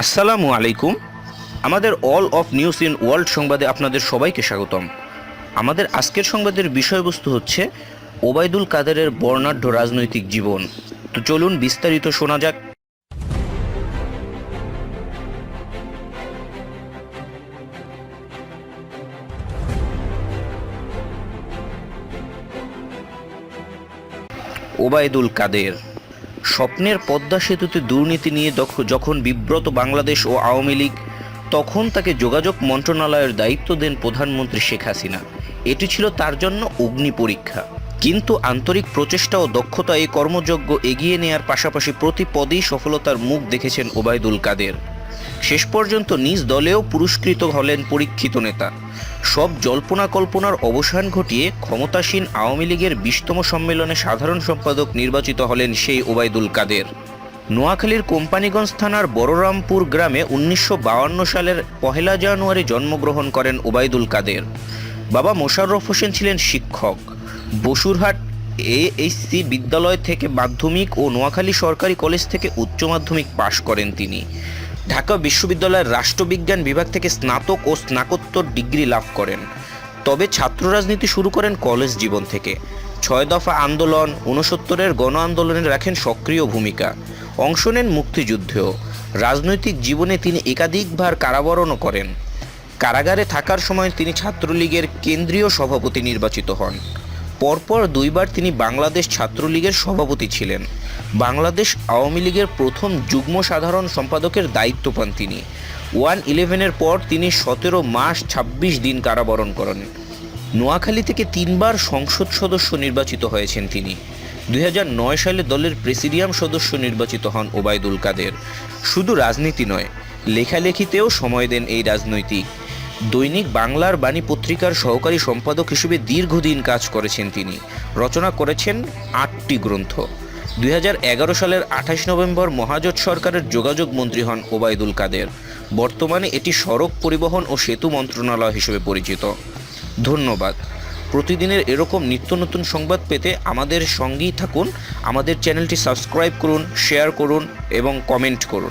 আসসালামু আলাইকুম। আমাদের all of news in world সংবাদে আপনাদের সবাইকে স্বাগতম। আমাদের আজকের সংবাদের বিষয়বস্তু হচ্ছে ওবায়দুল কাদেরের বর্ণাঢ্য রাজনৈতিক জীবন। তো চলুন বিস্তারিত শোনা যাক। ওবায়দুল কাদের স্বপ্নের পদ্মা সেতুতে দুর্নীতি নিয়ে যখন বিব্রত বাংলাদেশ ও আওয়ামী লীগ, তখন তাকে যোগাযোগ মন্ত্রণালয়ের দায়িত্ব দেন প্রধানমন্ত্রী শেখ হাসিনা। এটি ছিল তার জন্য অগ্নি পরীক্ষা। কিন্তু আন্তরিক প্রচেষ্টা ও দক্ষতা এই কর্মযজ্ঞ এগিয়ে নেয়ার পাশাপাশি প্রতি পদেই সফলতার মুখ দেখেছেন ওবায়দুল কাদের। শেষ পর্যন্ত নিজ দলেও পুরস্কৃত হলেন পরীক্ষিত নেতা। সব জল্পনা কল্পনার অবসান ঘটিয়ে ক্ষমতাসীন আওয়ামী লীগের বিশতম সম্মেলনে সাধারণ সম্পাদক নির্বাচিত হলেন সেই ওবায়দুল কাদের। নোয়াখালীর কোম্পানিগঞ্জ থানার বড়রামপুর গ্রামে উনিশশো সালের পহেলা জানুয়ারি জন্মগ্রহণ করেন ওবায়দুল কাদের। বাবা মোশাররফ হোসেন ছিলেন শিক্ষক। বসুরহাট এএইচসি বিদ্যালয় থেকে মাধ্যমিক ও নোয়াখালী সরকারি কলেজ থেকে উচ্চ মাধ্যমিক পাশ করেন তিনি। ঢাকা বিশ্ববিদ্যালয়ের রাষ্ট্রবিজ্ঞান বিভাগ থেকে স্নাতক ও স্নাতকোত্তর ডিগ্রি লাভ করেন। তবে ছাত্র রাজনীতি শুরু করেন কলেজ জীবন থেকে। ছয় দফা আন্দোলন, ঊনসত্তরের গণ আন্দোলনে রাখেন সক্রিয় ভূমিকা। অংশ নেন মুক্তিযুদ্ধেও। রাজনৈতিক জীবনে তিনি একাধিকবার কারাবরণও করেন। কারাগারে থাকার সময় তিনি ছাত্রলীগের কেন্দ্রীয় সভাপতি নির্বাচিত হন। পরপর দুইবার তিনি বাংলাদেশ ছাত্রলীগের সভাপতি ছিলেন। বাংলাদেশ আওয়ামী লীগের প্রথম যুগ্ম সাধারণ সম্পাদকের দায়িত্ব পান তিনি। ওয়ান ইলেভেনের পর তিনি সতেরো মাস ২৬ দিন কারাবরণ করেন। নোয়াখালী থেকে তিনবার সংসদ সদস্য নির্বাচিত হয়েছেন তিনি। দু হাজার নয় সালে দলের প্রেসিডিয়াম সদস্য নির্বাচিত হন ওবায়দুল কাদের। শুধু রাজনীতি নয়, লেখালেখিতেও সময় দেন এই রাজনৈতিক। দৈনিক বাংলার বাণী পত্রিকার সহকারী সম্পাদক হিসেবে দীর্ঘদিন কাজ করেছেন তিনি। রচনা করেছেন আটটি গ্রন্থ। দুই হাজার এগারো সালের আঠাশ নভেম্বর মহাজোট সরকারের যোগাযোগ মন্ত্রী হন ওবায়দুল কাদের। বর্তমানে এটি সড়ক পরিবহন ও সেতু মন্ত্রণালয় হিসেবে পরিচিত। ধন্যবাদ। প্রতিদিনের এরকম নিত্য নতুন সংবাদ পেতে আমাদের সঙ্গেই থাকুন। আমাদের চ্যানেলটি সাবস্ক্রাইব করুন, শেয়ার করুন এবং কমেন্ট করুন।